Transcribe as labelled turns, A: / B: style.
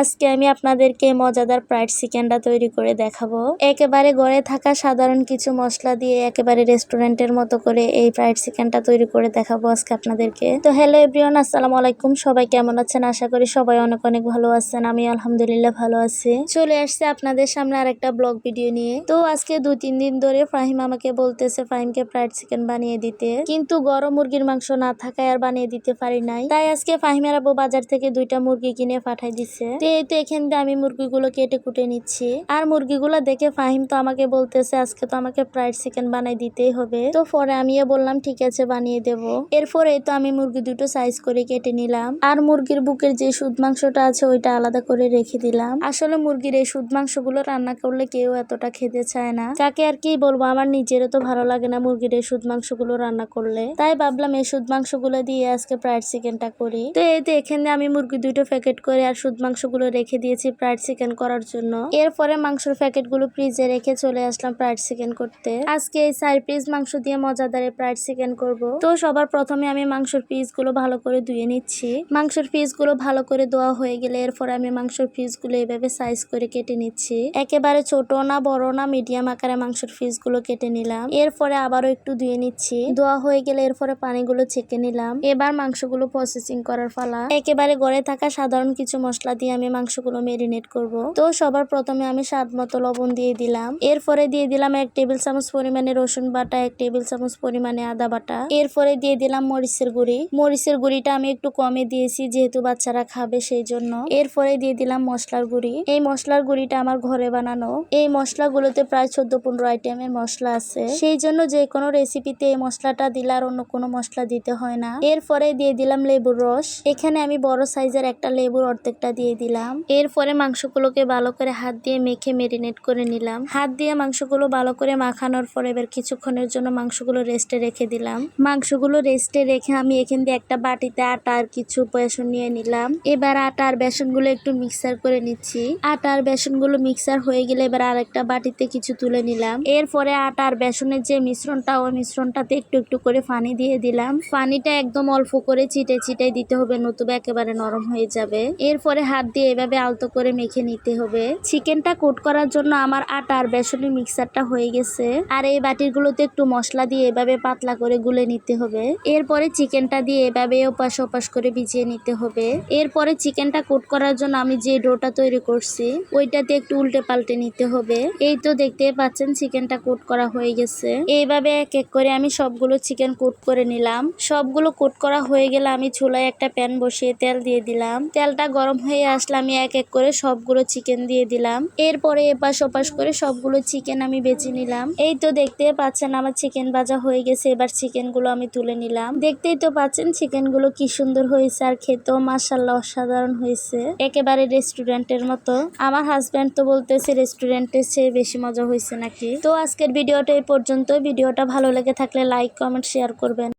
A: আজকে আমি আপনাদেরকে মজাদার ফ্রাইড চিকেনটা তৈরি করে দেখাবো। একেবারে গড়ে থাকা সাধারণ কিছু মশলা দিয়ে একেবারে রেস্টুরেন্টের মতো করে এই ফ্রাইড চিকেনটা তৈরি করে দেখাবো আজকে আপনাদেরকে। তো হ্যালো এভরিওয়ান আসসালামু আলাইকুম। সবাই কেমন আছেন? আশা করি সবাই অনেক অনেক ভালো আছেন। আমি আলহামদুলিল্লাহ ভালো আছি। চলে আসছে আপনাদের সামনে আরেকটা ব্লগ ভিডিও নিয়ে। তো আজকে দু তিন দিন ধরে ফাহিম আমাকে বলতেছে, ফাহিমকে ফ্রাইড চিকেন বানিয়ে দিতে। কিন্তু গরম মুরগির মাংস না থাকায় আর বানিয়ে দিতে পারি নাই। তাই আজকে ফাহিমের আবু বাজার থেকে দুইটা মুরগি কিনে পাঠাই দিছে। তো এই তো এখান দিয়ে আমি মুরগিগুলো কেটে কুটে নিচ্ছি। আর মুরগিগুলো দেখে ফাহিম তো আমাকে বলতেছে, আজকে তো আমাকে ফ্রাইড চিকেন বানাই দিতেই হবে। তো পরে আমিও বললাম, ঠিক আছে, বানিয়ে দেব। এরপরে তো আমি মুরগি দুটো সাইজ করে কেটে নিলাম। আর মুরগির বুকের যে সুদ মাংসটা আছে, ওইটা আলাদা করে রেখে দিলাম। আসলে মুরগির এই সুদ মাংসগুলো রান্না করলে কেউ এতটা খেতে চায় না। কাকে আর কি বলব, আমার নিজেরও তো ভালো লাগে না মুরগির এই সুদ মাংসগুলো রান্না করলে। তাই ভাবলাম, এই সুদ মাংসগুলো দিয়ে আজকে ফ্রাইড চিকেনটা করি। তো এই তো এখানে আমি মুরগি দুটো প্যাকেট করে আর সুদ মাংসগুলো রেখে দিয়েছি ফ্রাইড চিকেন করার জন্য। এরপরে মাংসের প্যাকেটগুলো ফ্রিজে রেখে চলে আসলাম ফ্রাইড চিকেন করতে। আজকে এই চার পিস মাংস দিয়ে মজাদারে ফ্রাইড চিকেন করব। তো সবার প্রথমে আমি মাংসের পিসগুলো ভালো করে ধুয়ে নিচ্ছি। মাংসের পিসগুলো ভালো করে ধোয়া হয়ে গেলে এরপর আমি মাংসের পিসগুলো এভাবে সাইজ করে কেটে নিচ্ছি। একেবারে ছোট না, বড় না মিডিয়াম আকারে মাংসের পিসগুলো কেটে নিলাম। এরপরে আবারও একটু ধুয়ে নিচ্ছি। ধোয়া হয়ে গেলে এরপরে পানিগুলো ছেঁকে নিলাম। এবার মাংসগুলো প্রসেসিং করার পালা। একেবারে গড়ে থাকা সাধারণ কিছু মশলা দিয়ে আমি মাংসগুলো মেরিনেট করব। তো সবার প্রথমে আমি স্বাদ মতো লবণ দিয়ে দিলাম। এরপরে দিয়ে দিলাম এক টেবিল চামচ পরিমাণে রসুন বাটা, এক টেবিল চামচ পরিমাণে আদা বাটা। এরপরে দিয়ে দিলাম মরিচের গুঁড়ি। মরিচের গুঁড়িটা আমি একটু কমে দিয়েছি, যেহেতু বাচ্চারা খাবে সেই জন্য। এরপরে দিয়ে দিলাম মশলার গুঁড়ি। এই মশলার গুঁড়িটা আমার ঘরে বানানো। এই মশলাগুলোতে প্রায় চোদ্দ পনেরো আইটেমের মশলা আছে। সেই জন্য যে কোনো রেসিপিতে এই মশলাটা দিলে আর অন্য কোনো মশলা দিতে হয় না। এরপরে দিয়ে দিলাম লেবুর রস। এখানে আমি বড় সাইজের একটা লেবুর অর্ধেকটা দিয়ে দিলাম। এরপরে মাংসগুলোকে ভালো করে হাত দিয়ে মেখে মেরিনেট করে নিলাম। হাত দিয়ে মাংসগুলো ভালো করে মাখানোর পরে এবার কিছুক্ষণের জন্য মাংসগুলো রেস্টে রেখে দিলাম। মাংসগুলো রেস্টে রেখে আমি এখান দিয়ে একটা বাটিতে আটা আর কিছু বেসন নিয়ে নিলাম। এবার আটা আর বেসনগুলো একটু মিক্সার করে নিচ্ছি। আটা আর বেসনগুলো মিক্সার হয়ে গেলে এবার আরেকটা বাটিতে কিছু তুলে নিলাম। এরপরে আটা আর বেসনের যে মিশ্রণটা, ওই মিশ্রণটাতে একটু একটু করে পানি দিয়ে দিলাম। পানিটা একদম অল্প করে চিটে চিটে দিতে হবে, নতুবা একেবারে নরম হয়ে যাবে। এরপরে হাত দিয়ে এভাবে আলতো করে মেখে নিতে হবে। চিকেনটা কোট করার জন্য আমার আটা আর বেসনের মিক্সারটা হয়ে গেছে। আর এই বাটিরগুলোতে একটু মশলা দিয়ে এভাবে পাতলা করে গুলে নিতে হবে। এরপরে চিকেনটা দিয়ে এভাবে ওপাশ ওপাশ করে ভিজিয়ে নিতে হবে। এরপরে চিকেনটা কোট করার জন্য আমি যে ডোটা তৈরি করছি, ওইটাতে একটু উল্টে পাল্টে নিতে হবে। এই তো দেখতে পাচ্ছেন চিকেনটা কোট করা হয়ে গেছে। এইভাবে এক এক করে আমি সবগুলো চিকেন কোট করে নিলাম। সবগুলো কোট করা হয়ে গেলে আমি চুলায় একটা প্যান বসিয়ে তেল দিয়ে দিলাম। তেলটা গরম হয়ে আসলে আমি এক এক করে সবগুলো চিকেন দিয়ে দিলাম। এরপরে এপাশ ওপাশ করে সবগুলো চিকেন আমি বেছে নিলাম। এই তো দেখতে পাচ্ছেন আমার চিকেন ভাজা হয়ে গেছে, এবার চিকেনগুলো আমি তুলে নিলাম। দেখতেই তো পাচ্ছেন চিকেনগুলো কি সুন্দর হয়েছে আর খেতেও মাসাল্লাহ অসাধারণ হয়েছে। একেবারে রেস্টুরেন্টের মতো। আমার হাজব্যান্ড তো বলতেছে রেস্টুরেন্টের চেয়ে বেশি মজা হয়েছে নাকি? তো আজকের ভিডিওটা এই পর্যন্ত ভিডিওটা ভালো লেগে থাকলে লাইক কমেন্ট শেয়ার করবেন।